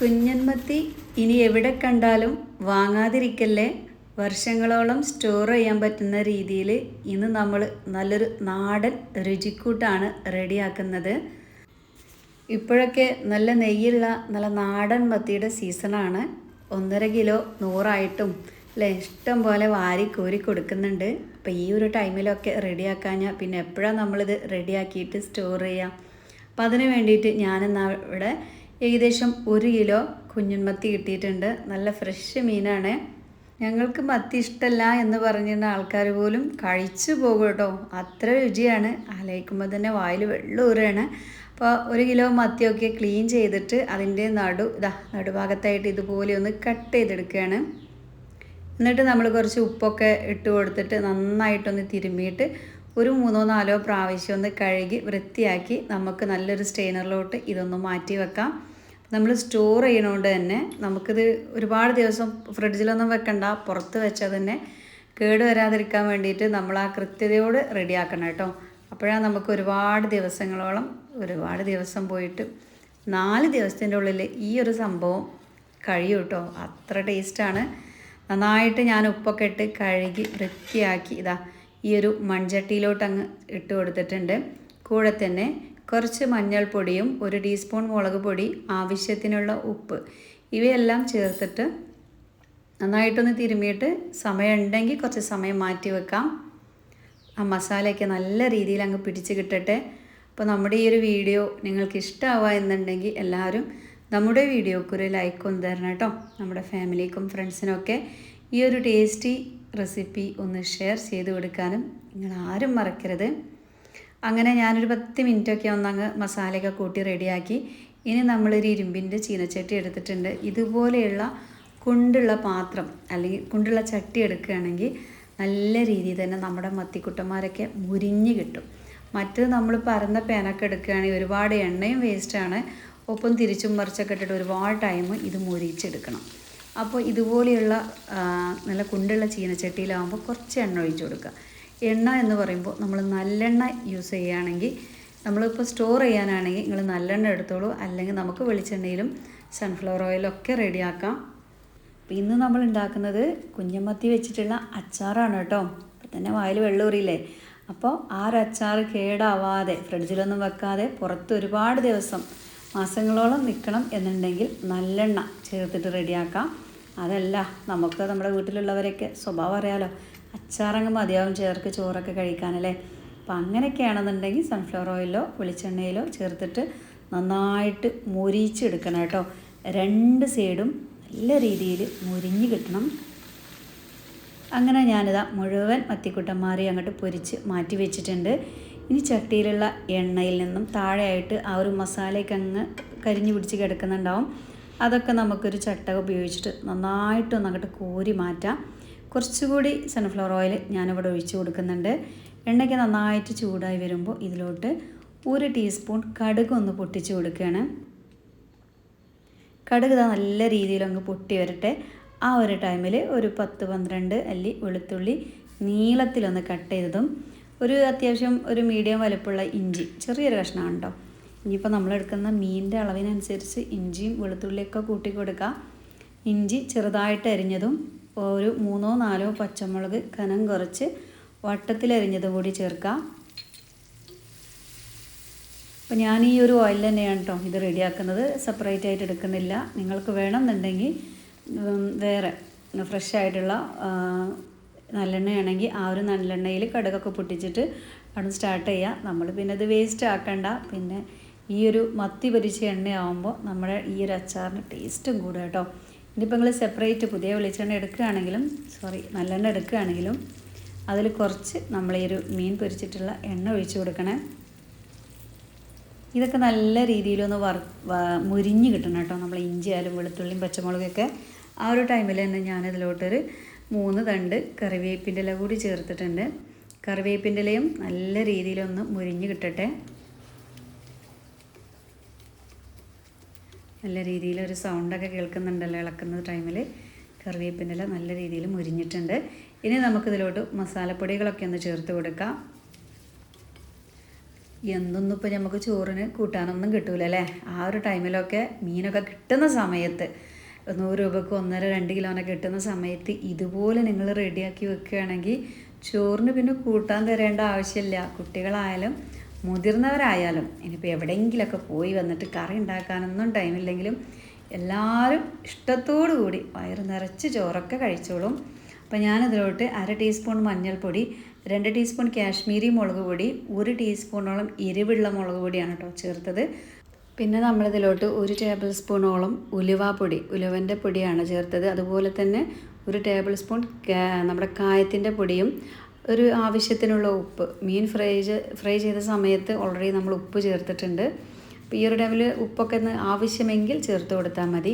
കുഞ്ഞൻമത്തി ഇനി എവിടെ കണ്ടാലും വാങ്ങാതിരിക്കല്ലേ? വർഷങ്ങളോളം സ്റ്റോർ ചെയ്യാൻ പറ്റുന്ന രീതിയിൽ ഇന്ന് നമ്മൾ നല്ലൊരു നാടൻ രുചിക്കൂട്ടാണ് റെഡിയാക്കുന്നത്. ഇപ്പോഴൊക്കെ നല്ല നെയ്യുള്ള നല്ല നാടൻ മത്തിയുടെ സീസണാണ് ഒന്നര കിലോ നൂറായിട്ടും അല്ലേ? ഇഷ്ടം പോലെ വാരി കോരി കൊടുക്കുന്നുണ്ട്. അപ്പോൾ ഈ ഒരു ടൈമിലൊക്കെ റെഡിയാക്കാഞ്ഞാൽ പിന്നെ എപ്പോഴാണ് നമ്മളിത് റെഡിയാക്കിയിട്ട് സ്റ്റോർ ചെയ്യുക അപ്പം അതിന് വേണ്ടിയിട്ട് ഞാനിന്ന് ഇവിടെ ഏകദേശം ഒരു കിലോ കുഞ്ഞുമത്തി കിട്ടിയിട്ടുണ്ട്. നല്ല ഫ്രഷ് മീനാണ്. ഞങ്ങൾക്ക് മത്തി ഇഷ്ടമല്ല എന്ന് പറഞ്ഞിരുന്ന ആൾക്കാർ പോലും കഴിച്ചു പോകും കേട്ടോ. അത്ര രുചിയാണ്. ആലോചിക്കുമ്പോൾ തന്നെ വായിൽ വെള്ളം ഊരാണ് അപ്പോൾ ഒരു കിലോ മത്തിയൊക്കെ ക്ലീൻ ചെയ്തിട്ട് അതിന്റെ നടു ഇതാ നടുഭാഗത്തായിട്ട് ഇതുപോലെ ഒന്ന് കട്ട് ചെയ്തെടുക്കുകയാണ്. എന്നിട്ട് നമ്മൾ കുറച്ച് ഉപ്പൊക്കെ ഇട്ട് കൊടുത്തിട്ട് നന്നായിട്ടൊന്ന് തിരുമ്മിയിട്ട് ഒരു മൂന്നോ നാലോ പ്രാവശ്യം ഒന്ന് കഴുകി വൃത്തിയാക്കി നമുക്ക് നല്ലൊരു സ്റ്റെയിനറിലോട്ട് ഇതൊന്ന് മാറ്റി വെക്കാം. നമ്മൾ സ്റ്റോർ ചെയ്യണോണ്ട് തന്നെ നമുക്കിത് ഒരുപാട് ദിവസം ഫ്രിഡ്ജിലൊന്നും വെക്കണ്ട പുറത്ത് വെച്ചാൽ തന്നെ കേട് വരാതിരിക്കാൻ വേണ്ടിയിട്ട് നമ്മൾ ആ കൃത്യതയോട് റെഡിയാക്കണം കേട്ടോ. അപ്പോഴാണ് നമുക്ക് ഒരുപാട് ദിവസങ്ങളോളം ഒരുപാട് ദിവസം പോയിട്ട് നാല് ദിവസത്തിന്റെ ഉള്ളിൽ ഈ ഒരു സംഭവം കഴിയും കേട്ടോ. അത്ര ടേസ്റ്റാണ് നന്നായിട്ട് ഞാൻ ഉപ്പൊക്കെ ഇട്ട് കഴുകി വൃത്തിയാക്കി ഇതാ ഈ ഒരു മൺചട്ടിയിലോട്ട് അങ്ങ് ഇട്ട് കൊടുത്തിട്ടുണ്ട്. കൂടെ തന്നെ കുറച്ച് മഞ്ഞൾപ്പൊടിയും ഒരു ടീസ്പൂൺ മുളക് പൊടി ആവശ്യത്തിനുള്ള ഉപ്പ് ഇവയെല്ലാം ചേർത്തിട്ട് നന്നായിട്ടൊന്ന് തിരുമ്മിയിട്ട് സമയം ഉണ്ടെങ്കിൽ കുറച്ച് സമയം മാറ്റി വെക്കാം. ആ മസാലയൊക്കെ നല്ല രീതിയിൽ അങ്ങ് പിടിച്ച് കിട്ടട്ടെ. അപ്പോൾ നമ്മുടെ ഈ ഒരു വീഡിയോ നിങ്ങൾക്ക് ഇഷ്ടമാവുക എന്നുണ്ടെങ്കിൽ എല്ലാവരും നമ്മുടെ വീഡിയോക്ക് ഒരു ലൈക്ക് ഒന്ന് തരണം കേട്ടോ. നമ്മുടെ ഫാമിലിക്കും ഫ്രണ്ട്സിനൊക്കെ ഈ ഒരു ടേസ്റ്റി റെസിപ്പി ഒന്ന് ഷെയർ ചെയ്ത് കൊടുക്കാനും നിങ്ങൾ ആരും മറക്കരുത്. അങ്ങനെ ഞാനൊരു പത്ത് മിനിറ്റൊക്കെ ഒന്നങ്ങ് മസാലയൊക്കെ കൂട്ടി റെഡിയാക്കി. ഇനി നമ്മളൊരു ഇരുമ്പിന്റെ ചീനച്ചട്ടി എടുത്തിട്ടുണ്ട്. ഇതുപോലെയുള്ള കുണ്ടുള്ള പാത്രം അല്ലെങ്കിൽ കുണ്ടുള്ള ചട്ടി എടുക്കുകയാണെങ്കിൽ നല്ല രീതിയിൽ തന്നെ നമ്മുടെ മത്തിക്കുട്ടന്മാരൊക്കെ മുരിഞ്ഞ് കിട്ടും. മറ്റത് നമ്മൾ പരന്ന പേനൊക്കെ എടുക്കുകയാണെങ്കിൽ ഒരുപാട് എണ്ണയും വേസ്റ്റാണ് ഒപ്പം തിരിച്ചും മറിച്ചൊക്കെ ഇട്ടിട്ട് ഒരുപാട് ടൈം ഇത് മുരിച്ചെടുക്കണം അപ്പോൾ ഇതുപോലെയുള്ള നല്ല കുണ്ടുള്ള ചീനച്ചട്ടിയിലാകുമ്പോൾ കുറച്ച് എണ്ണ ഒഴിച്ചു കൊടുക്കുക. എണ്ണ എന്ന് പറയുമ്പോൾ നമ്മൾ നല്ലെണ്ണ യൂസ് ചെയ്യുകയാണെങ്കിൽ നമ്മളിപ്പോൾ സ്റ്റോർ ചെയ്യാനാണെങ്കിൽ നിങ്ങൾ നല്ലെണ്ണ എടുത്തോളൂ. അല്ലെങ്കിൽ നമുക്ക് വെളിച്ചെണ്ണയിലും സൺഫ്ലവർ ഓയിലൊക്കെ റെഡിയാക്കാം അപ്പോൾ ഇന്ന് നമ്മൾ ഉണ്ടാക്കുന്നത് കുഞ്ഞമത്തി വെച്ചിട്ടുള്ള അച്ചാറാണ് കേട്ടോ. അപ്പം തന്നെ വായിൽ വെള്ളൂറിയില്ലേ അപ്പോൾ അച്ചാർ കേടാവാതെ ഫ്രിഡ്ജിലൊന്നും വെക്കാതെ പുറത്ത് ഒരുപാട് ദിവസം മാസങ്ങളോളം നിൽക്കണം എന്നുണ്ടെങ്കിൽ നല്ലെണ്ണ ചേർത്തിട്ട് റെഡിയാക്കാം അതല്ല നമുക്ക് നമ്മുടെ വീട്ടിലുള്ളവരൊക്കെ സ്വഭാവം അറിയാലോ. അച്ചാറങ്ങ് മതിയാവും ചേർക്ക് ചോറൊക്കെ കഴിക്കാനല്ലേ. അപ്പം അങ്ങനെയൊക്കെയാണെന്നുണ്ടെങ്കിൽ സൺഫ്ലവർ ഓയിലോ വെളിച്ചെണ്ണയിലോ ചേർത്തിട്ട് നന്നായിട്ട് മുരിച്ചെടുക്കണം കേട്ടോ. രണ്ട് സൈഡും നല്ല രീതിയിൽ മുരിഞ്ഞ് കിട്ടണം. അങ്ങനെ ഞാനിതാ മുഴുവൻ മത്തിക്കുട്ടന്മാരെ അങ്ങോട്ട് പൊരിച്ച് മാറ്റി വെച്ചിട്ടുണ്ട്. ഇനി ചട്ടിയിലുള്ള എണ്ണയിൽ നിന്നും താഴെയായിട്ട് ആ ഒരു മസാലയൊക്കെ അങ്ങ് കരിഞ്ഞു പിടിച്ച് കിടക്കുന്നുണ്ടാവും. അതൊക്കെ നമുക്കൊരു ചട്ടക ഉപയോഗിച്ചിട്ട് നന്നായിട്ടൊന്ന് അങ്ങോട്ട് കോരി മാറ്റാം. കുറച്ചുകൂടി സൺഫ്ലവർ ഓയിൽ ഞാനിവിടെ ഒഴിച്ചു കൊടുക്കുന്നുണ്ട്. എണ്ണയ്ക്ക് നന്നായിട്ട് ചൂടായി വരുമ്പോൾ ഇതിലോട്ട് ഒരു ടീസ്പൂൺ കടുക് ഒന്ന് പൊട്ടിച്ച് കൊടുക്കുകയാണ്. കടുക് നല്ല രീതിയിൽ അങ്ങ് പൊട്ടി വരട്ടെ. ആ ഒരു ടൈമിൽ ഒരു പത്ത് പന്ത്രണ്ട് അല്ലി വെളുത്തുള്ളി നീളത്തിലൊന്ന് കട്ട് ചെയ്തതും ഒരു അത്യാവശ്യം ഒരു മീഡിയം വലുപ്പുള്ള ഇഞ്ചി ചെറിയൊരു കഷ്ണമാണ് കേട്ടോ ഇനിയിപ്പോൾ നമ്മളെടുക്കുന്ന മീനിന്റെ അളവിനനുസരിച്ച് ഇഞ്ചിയും വെളുത്തുള്ളിയൊക്കെ കൂട്ടി കൊടുക്കുക ഇഞ്ചി ചെറുതായിട്ട് അരിഞ്ഞതും ഒരു മൂന്നോ നാലോ പച്ചമുളക് കനം കുറച്ച് വട്ടത്തിലരിഞ്ഞത് കൂടി ചേർക്കാം. അപ്പോൾ ഞാൻ ഈ ഒരു ഓയിൽ തന്നെയാണ് കേട്ടോ ഇത് റെഡിയാക്കുന്നത്. സെപ്പറേറ്റ് ആയിട്ട് എടുക്കുന്നില്ല. നിങ്ങൾക്ക് വേണമെന്നുണ്ടെങ്കിൽ വേറെ ഫ്രഷ് ആയിട്ടുള്ള നല്ലെണ്ണയാണെങ്കിൽ ആ ഒരു നല്ലെണ്ണയിൽ കടുകൊക്കെ പൊട്ടിച്ചിട്ട് അവിടെ സ്റ്റാർട്ട് ചെയ്യുക നമ്മൾ പിന്നെ അത് വേസ്റ്റ് ആക്കണ്ട. പിന്നെ ഈ ഒരു മത്തി പൊരിച്ച എണ്ണയാവുമ്പോൾ നമ്മുടെ ഈ ഒരു അച്ചാറിന് ടേസ്റ്റും കൂടുക കേട്ടോ ഇനിയിപ്പോൾ നിങ്ങൾ സെപ്പറേറ്റ് പുതിയ വെളിച്ചെണ്ണ എടുക്കുകയാണെങ്കിലും സോറി നല്ലെണ്ണ എടുക്കുകയാണെങ്കിലും അതിൽ കുറച്ച് നമ്മൾ ഈ ഒരു മീൻ പൊരിച്ചിട്ടുള്ള എണ്ണ ഒഴിച്ചു കൊടുക്കണേ. ഇതൊക്കെ നല്ല രീതിയിലൊന്ന് വർ മുരിഞ്ഞ് കിട്ടണം കേട്ടോ. നമ്മൾ ഇഞ്ചി ആയാലും വെളുത്തുള്ളിയും പച്ചമുളകൊക്കെ ആ ഒരു ടൈമിൽ തന്നെ ഞാനിതിലോട്ടൊരു മൂന്ന് തണ്ട് കറിവേപ്പിന്റെ ഇല കൂടി ചേർത്തിട്ടുണ്ട്. കറിവേപ്പിന്റെ ഇലയും നല്ല രീതിയിലൊന്ന് മുരിഞ്ഞ് കിട്ടട്ടെ. നല്ല രീതിയിൽ ഒരു സൗണ്ടൊക്കെ കേൾക്കുന്നുണ്ടല്ലോ ഇളക്കുന്ന ടൈമിൽ കറിവേപ്പിന്റെ നല്ല രീതിയിൽ മുരിഞ്ഞിട്ടുണ്ട്. ഇനി നമുക്കിതിലോട്ട് മസാലപ്പൊടികളൊക്കെ ഒന്ന് ചേർത്ത് കൊടുക്കാം. എന്തൊന്നും ഇപ്പോൾ നമുക്ക് ചോറിന് കൂട്ടാനൊന്നും കിട്ടൂല അല്ലേ? ആ ഒരു ടൈമിലൊക്കെ മീനൊക്കെ കിട്ടുന്ന സമയത്ത് നൂറ് രൂപക്ക് ഒന്നര രണ്ട് കിലോനൊക്കെ കിട്ടുന്ന സമയത്ത് ഇതുപോലെ നിങ്ങൾ റെഡിയാക്കി വെക്കുകയാണെങ്കിൽ ചോറിന് പിന്നെ കൂട്ടാൻ തരേണ്ട ആവശ്യമില്ല. കുട്ടികളായാലും മുതിർന്നവരായാലും ഇനിയിപ്പോൾ എവിടെയെങ്കിലുമൊക്കെ പോയി വന്നിട്ട് കറി ഉണ്ടാക്കാനൊന്നും ടൈമില്ലെങ്കിലും എല്ലാവരും ഇഷ്ടത്തോടു കൂടി വയറ് നിറച്ച് ചോറൊക്കെ കഴിച്ചോളും. അപ്പോൾ ഞാനതിലോട്ട് അര ടീസ്പൂൺ മഞ്ഞൾപ്പൊടി രണ്ട് ടീസ്പൂൺ കാശ്മീരി മുളക് പൊടി ഒരു ടീസ്പൂണോളം എരിവുള്ള മുളക് പൊടിയാണ് കേട്ടോ ചേർത്തത്. പിന്നെ നമ്മളിതിലോട്ട് ഒരു ടേബിൾ സ്പൂണോളം ഉലുവാപ്പൊടി ഉലുവന്റെ പൊടിയാണ് ചേർത്തത്. അതുപോലെ തന്നെ ഒരു ടേബിൾ സ്പൂൺ നമ്മുടെ കായത്തിന്റെ പൊടിയും ഒരു ആവശ്യത്തിനുള്ള ഉപ്പ്. മീൻ ഫ്രൈ ഫ്രൈ ചെയ്ത സമയത്ത് ഓൾറെഡി നമ്മൾ ഉപ്പ് ചേർത്തിട്ടുണ്ട്. അപ്പോൾ ഈ ഒരു ടൈമിൽ ഉപ്പൊക്കെ ഒന്ന് ആവശ്യമെങ്കിൽ ചേർത്ത് കൊടുത്താൽ മതി.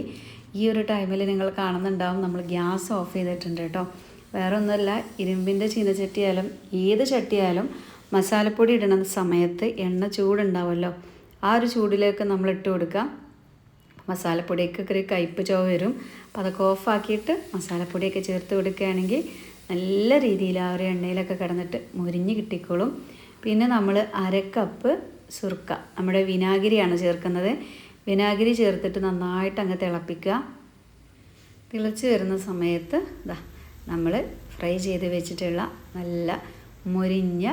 ഈ ഒരു ടൈമിൽ നിങ്ങൾ കാണുന്നുണ്ടാവും നമ്മൾ ഗ്യാസ് ഓഫ് ചെയ്തിട്ടുണ്ട് കേട്ടോ. വേറെ ഒന്നുമല്ല ഇരുമ്പിന്റെ ചീനച്ചട്ടിയായാലും ഏത് ചട്ടിയായാലും മസാലപ്പൊടി ഇടുന്ന സമയത്ത് എണ്ണ ചൂടുണ്ടാവുമല്ലോ ആ ഒരു ചൂടിലേക്ക് നമ്മൾ ഇട്ട് കൊടുക്കുക. മസാലപ്പൊടിയൊക്കെ ഒരു കയ്പ്പ് ചോ വരും. അപ്പോൾ അതൊക്കെ ഓഫാക്കിയിട്ട് മസാലപ്പൊടിയൊക്കെ ചേർത്ത് കൊടുക്കുകയാണെങ്കിൽ നല്ല രീതിയിൽ ആ ഒരു എണ്ണയിലൊക്കെ കിടന്നിട്ട് മുരിഞ്ഞ് കിട്ടിക്കോളും. പിന്നെ നമ്മൾ അര കപ്പ് സുർക്ക നമ്മുടെ വിനാഗിരിയാണ് ചേർക്കുന്നത്. വിനാഗിരി ചേർത്തിട്ട് നന്നായിട്ട് അങ്ങ് തിളപ്പിക്കുക. തിളച്ച് വരുന്ന സമയത്ത് ഇതാ നമ്മൾ ഫ്രൈ ചെയ്ത് വെച്ചിട്ടുള്ള നല്ല മുരിഞ്ഞ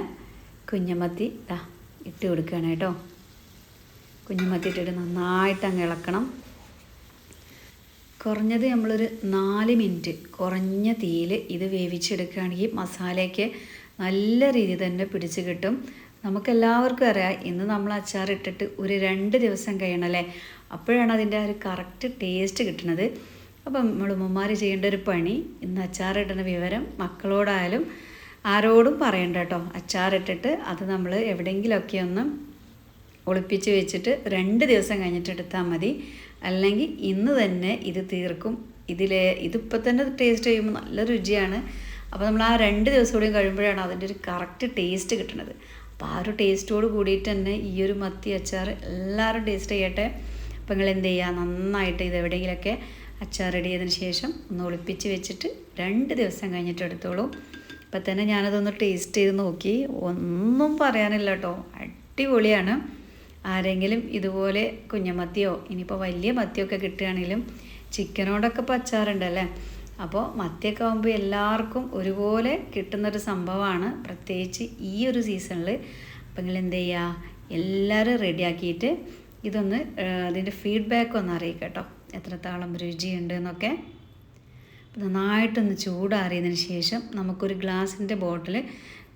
കുഞ്ഞമത്തി ഇതാ ഇട്ട് കൊടുക്കുകയാണ് കേട്ടോ. കുഞ്ഞുമത്തി ഇട്ടിട്ട് നന്നായിട്ട് അങ്ങ് ഇളക്കണം. കുറഞ്ഞത് നമ്മളൊരു നാല് മിനിറ്റ് കുറഞ്ഞ തീയിൽ ഇത് വേവിച്ചെടുക്കുകയാണെങ്കിൽ മസാലയ്ക്ക് നല്ല രീതിയിൽ തന്നെ പിടിച്ച് കിട്ടും. നമുക്കെല്ലാവർക്കും അറിയാം ഇന്ന് നമ്മൾ അച്ചാറിട്ടിട്ട് ഒരു രണ്ട് ദിവസം കഴിയണമല്ലേ? അപ്പോഴാണ് അതിന്റെ ആ ഒരു കറക്റ്റ് ടേസ്റ്റ് കിട്ടുന്നത്. അപ്പം നമ്മൾ ഉമ്മമാർ ചെയ്യേണ്ട ഒരു പണി ഇന്ന് അച്ചാറിടുന്ന വിവരം മക്കളോടായാലും ആരോടും പറയണ്ട കേട്ടോ. അച്ചാറിട്ടിട്ട് അത് നമ്മൾ എവിടെയെങ്കിലുമൊക്കെ ഒന്ന് ഒളിപ്പിച്ച് വെച്ചിട്ട് രണ്ട് ദിവസം കഴിഞ്ഞിട്ട് എടുത്താൽ മതി. അല്ലെങ്കിൽ ഇന്ന് തന്നെ ഇത് തീർക്കും. ഇതിലെ ഇതിപ്പോൾ തന്നെ ടേസ്റ്റ് ചെയ്യുമ്പോൾ നല്ല രുചിയാണ്. അപ്പോൾ നമ്മൾ ആ രണ്ട് ദിവസം കൂടി കഴിയുമ്പോഴാണ് അതിന്റെ ഒരു കറക്റ്റ് ടേസ്റ്റ് കിട്ടുന്നത് അപ്പോൾ ആ ഒരു ടേസ്റ്റോട് കൂടിയിട്ട് തന്നെ ഈ ഒരു മത്തി അച്ചാർ എല്ലാവരും ടേസ്റ്റ് ചെയ്യട്ടെ. അപ്പോൾ നിങ്ങൾ എന്ത് ചെയ്യുക? നന്നായിട്ട് ഇത് എവിടെയെങ്കിലുമൊക്കെ അച്ചാർ റെഡി ചെയ്തതിന് ശേഷം ഒന്ന് ഒളിപ്പിച്ച് വെച്ചിട്ട് രണ്ട് ദിവസം കഴിഞ്ഞിട്ട് എടുത്തോളൂ. ഇപ്പം തന്നെ ഞാനതൊന്ന് ടേസ്റ്റ് ചെയ്ത് നോക്കി. ഒന്നും പറയാനില്ല കേട്ടോ. അടിപൊളിയാണ്. ആരെങ്കിലും ഇതുപോലെ കുഞ്ഞമത്തിയോ ഇനിയിപ്പോൾ വലിയ മത്തിയൊക്കെ കിട്ടുകയാണെങ്കിലും ചിക്കനോടൊക്കെ ഇപ്പോൾ അച്ചാറുണ്ടല്ലേ അപ്പോൾ മത്തിയൊക്കെ ആകുമ്പോൾ എല്ലാവർക്കും ഒരുപോലെ കിട്ടുന്നൊരു സംഭവമാണ് പ്രത്യേകിച്ച് ഈ ഒരു സീസണിൽ. അപ്പം നിങ്ങൾ എന്ത് ചെയ്യുക എല്ലാവരും റെഡിയാക്കിയിട്ട് ഇതൊന്ന് അതിന്റെ ഫീഡ്ബാക്ക് ഒന്ന് അറിയിക്കുക കേട്ടോ. എത്രത്തോളം രുചിയുണ്ട് എന്നൊക്കെ. നന്നായിട്ടൊന്ന് ചൂടാറിയതിന് ശേഷം നമുക്കൊരു ഗ്ലാസിന്റെ ബോട്ടിൽ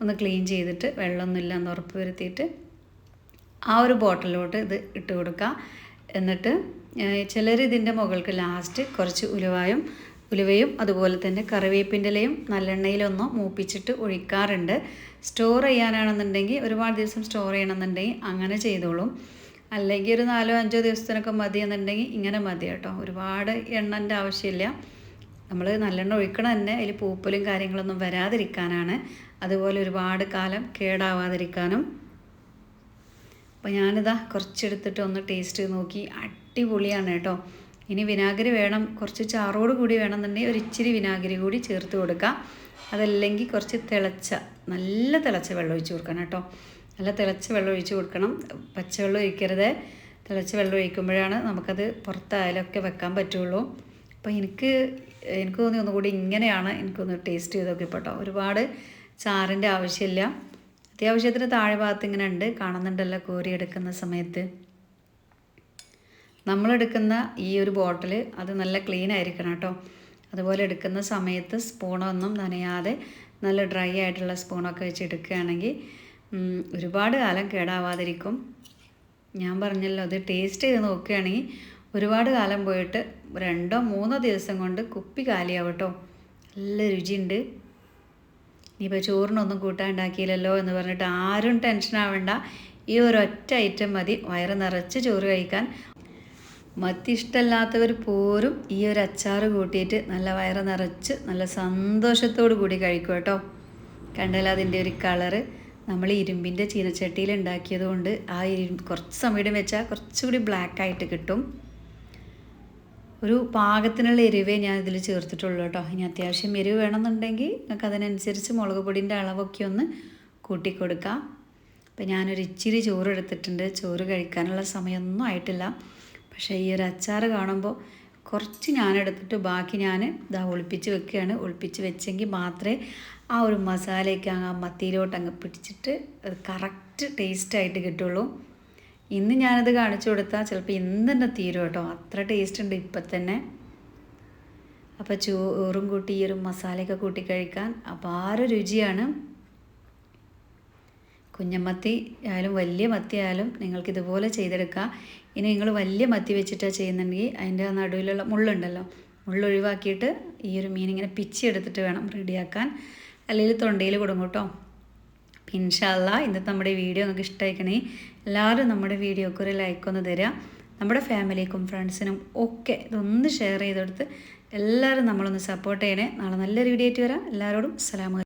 ഒന്ന് ക്ലീൻ ചെയ്തിട്ട് വെള്ളമൊന്നുമില്ല എന്ന് ഉറപ്പ് വരുത്തിയിട്ട് ആ ഒരു ബോട്ടിലോട്ട് ഇത് ഇട്ട് കൊടുക്കുക എന്നിട്ട് ചിലർ ഇതിന്റെ മുകൾക്ക് ലാസ്റ്റ് കുറച്ച് ഉലുവായും ഉലുവയും അതുപോലെ തന്നെ കറിവേപ്പിന്റെലയും നല്ലെണ്ണയിലൊന്നോ മൂപ്പിച്ചിട്ട് ഒഴിക്കാറുണ്ട്. സ്റ്റോർ ചെയ്യാനാണെന്നുണ്ടെങ്കിൽ ഒരുപാട് ദിവസം സ്റ്റോർ ചെയ്യണമെന്നുണ്ടെങ്കിൽ അങ്ങനെ ചെയ്തോളും. അല്ലെങ്കിൽ ഒരു നാലോ അഞ്ചോ ദിവസത്തിനൊക്കെ മതി എന്നുണ്ടെങ്കിൽ ഇങ്ങനെ മതി കേട്ടോ. ഒരുപാട് എണ്ണന്റെ ആവശ്യമില്ല. നമ്മൾ നല്ലെണ്ണ ഒഴിക്കണം തന്നെ അതിൽ പൂപ്പലും കാര്യങ്ങളൊന്നും വരാതിരിക്കാനാണ്. അതുപോലെ ഒരുപാട് കാലം കേടാവാതിരിക്കാനും അപ്പോൾ ഞാനിതാ കുറച്ചെടുത്തിട്ട് ഒന്ന് ടേസ്റ്റ് നോക്കി. അടിപൊളിയാണ് കേട്ടോ. ഇനി വിനാഗിരി വേണം. കുറച്ച് ചാറോട് കൂടി വേണമെന്നുണ്ടെങ്കിൽ ഒരു ഇച്ചിരി വിനാഗിരി കൂടി ചേർത്ത് കൊടുക്കാം. അതല്ലെങ്കിൽ കുറച്ച് തിളച്ച നല്ല തിളച്ച വെള്ളം ഒഴിച്ച് കൊടുക്കണം കേട്ടോ. നല്ല തിളച്ച വെള്ളം ഒഴിച്ച് കൊടുക്കണം. പച്ചവെള്ളം ഒഴിക്കരുത്. തിളച്ച വെള്ളം ഒഴിക്കുമ്പോഴാണ് നമുക്കത് പുറത്തായാലൊക്കെ വെക്കാൻ പറ്റുള്ളൂ. അപ്പോൾ എനിക്ക് എനിക്ക് തോന്നി ഒന്നുകൂടി ഇങ്ങനെയാണ് എനിക്കൊന്ന് ടേസ്റ്റ് ചെയ്ത് കേട്ടോ. ഒരുപാട് ചാറിന്റെ ആവശ്യമില്ല. അത്യാവശ്യത്തിന് താഴെ ഭാഗത്ത് ഇങ്ങനെ ഉണ്ട്. കാണുന്നുണ്ടല്ലോ കോരി എടുക്കുന്ന സമയത്ത്. നമ്മളെടുക്കുന്ന ഈ ഒരു ബോട്ടിൽ അത് നല്ല ക്ലീൻ ആയിരിക്കണം കേട്ടോ. അതുപോലെ എടുക്കുന്ന സമയത്ത് സ്പൂണൊന്നും നനയാതെ നല്ല ഡ്രൈ ആയിട്ടുള്ള സ്പൂണൊക്കെ വെച്ച് എടുക്കുകയാണെങ്കിൽ ഒരുപാട് കാലം കേടാവാതിരിക്കും. ഞാൻ പറഞ്ഞല്ലോ അത് ടേസ്റ്റ് ചെയ്ത് നോക്കുകയാണെങ്കിൽ ഒരുപാട് കാലം പോയിട്ട് രണ്ടോ മൂന്നോ ദിവസം കൊണ്ട് കുപ്പി കാലിയാവും കേട്ടോ. നല്ല രുചിയുണ്ട്. ഇനിയിപ്പോൾ ചോറിനൊന്നും കൂട്ടാണ്ടാക്കിയില്ലല്ലോ എന്ന് പറഞ്ഞിട്ട് ആരും ടെൻഷൻ ആവണ്ട. ഈ ഒരു ഒറ്റ ഐറ്റം മതി. വയറ് നിറച്ച് ചോറ് കഴിക്കാൻ. മത്തി ഇഷ്ടമല്ലാത്തവർ പോരും ഈ ഒരു അച്ചാർ കൂട്ടിയിട്ട് നല്ല വയറ് നിറച്ച് നല്ല സന്തോഷത്തോടു കൂടി കഴിക്കും കേട്ടോ. കണ്ടാൽ അതിന്റെ ഒരു കളറ്. നമ്മൾ ഇരുമ്പിന്റെ ചീനച്ചട്ടിയിൽ ഉണ്ടാക്കിയത് കൊണ്ട് ആ ഇരു കുറച്ച് സമയം വെച്ചാൽ കുറച്ചുകൂടി ബ്ലാക്ക് ആയിട്ട് കിട്ടും. ഒരു പാകത്തിനുള്ള എരിവേ ഞാൻ ഇതിൽ ചേർത്തിട്ടുള്ളൂ കേട്ടോ. ഇനി അത്യാവശ്യം എരിവ് വേണമെന്നുണ്ടെങ്കിൽ നിങ്ങൾക്ക് അതിനനുസരിച്ച് മുളക് പൊടിന്റെ അളവൊക്കെ ഒന്ന് കൂട്ടിക്കൊടുക്കാം. അപ്പം ഞാനൊരു ഇച്ചിരി ചോറ് എടുത്തിട്ടുണ്ട്. ചോറ് കഴിക്കാനുള്ള സമയമൊന്നും ആയിട്ടില്ല. പക്ഷേ ഈ ഒരു അച്ചാർ കാണുമ്പോൾ കുറച്ച് ഞാൻ എടുത്തിട്ട് ബാക്കി ഞാൻ ഇതാ ഒളിപ്പിച്ച് വെക്കുകയാണ്. ഒളിപ്പിച്ച് വെച്ചെങ്കിൽ മാത്രമേ ആ ഒരു മസാലയൊക്കെ അങ്ങ് മത്തിയിലോട്ട് അങ്ങ് പിടിച്ചിട്ട് കറക്റ്റ് ടേസ്റ്റായിട്ട് കിട്ടുള്ളൂ. ഇന്ന് ഞാനത് കാണിച്ചു കൊടുത്താൽ ചിലപ്പോൾ ഇന്ന് തന്നെ തീരും കേട്ടോ. അത്ര ടേസ്റ്റ് ഉണ്ട് ഇപ്പം തന്നെ. അപ്പോൾ ചോറും കൂട്ടി ഈ ഒരു മസാലയൊക്കെ കൂട്ടി കഴിക്കാൻ അപാര രുചിയാണ്. കുഞ്ഞമത്തി ആയാലും വലിയ മത്തി ആയാലും നിങ്ങൾക്ക് ഇതുപോലെ ചെയ്തെടുക്കാം. ഇനി നിങ്ങൾ വലിയ മത്തി വെച്ചിട്ടാണ് ചെയ്യുന്നുണ്ടെങ്കിൽ അതിന്റെ നടുവിലുള്ള മുള്ളുണ്ടല്ലോ. മുള്ളൊഴിവാക്കിയിട്ട് ഈ ഒരു മീൻ ഇങ്ങനെ പിച്ചി എടുത്തിട്ട് വേണം റെഡിയാക്കാൻ. അല്ലെങ്കിൽ തൊണ്ടയിൽ കൊടുങ്ങൂട്ടോ ഇൻഷാല്ല ഇന്നത്തെ നമ്മുടെ വീഡിയോ നിങ്ങൾക്ക് ഇഷ്ടമായിക്കണേ എല്ലാവരും നമ്മുടെ വീഡിയോക്ക് ഒരു ലൈക്ക് ഒന്ന് തരിക നമ്മുടെ ഫാമിലിക്കും ഫ്രണ്ട്സിനും ഒക്കെ ഇതൊന്ന് ഷെയർ ചെയ്തെടുത്ത് എല്ലാവരും നമ്മളൊന്ന് സപ്പോർട്ട് ചെയ്യണേ. നാളെ നല്ലൊരു വീഡിയോ ആയിട്ട് വരാം. എല്ലാവരോടും അസ്സലാമു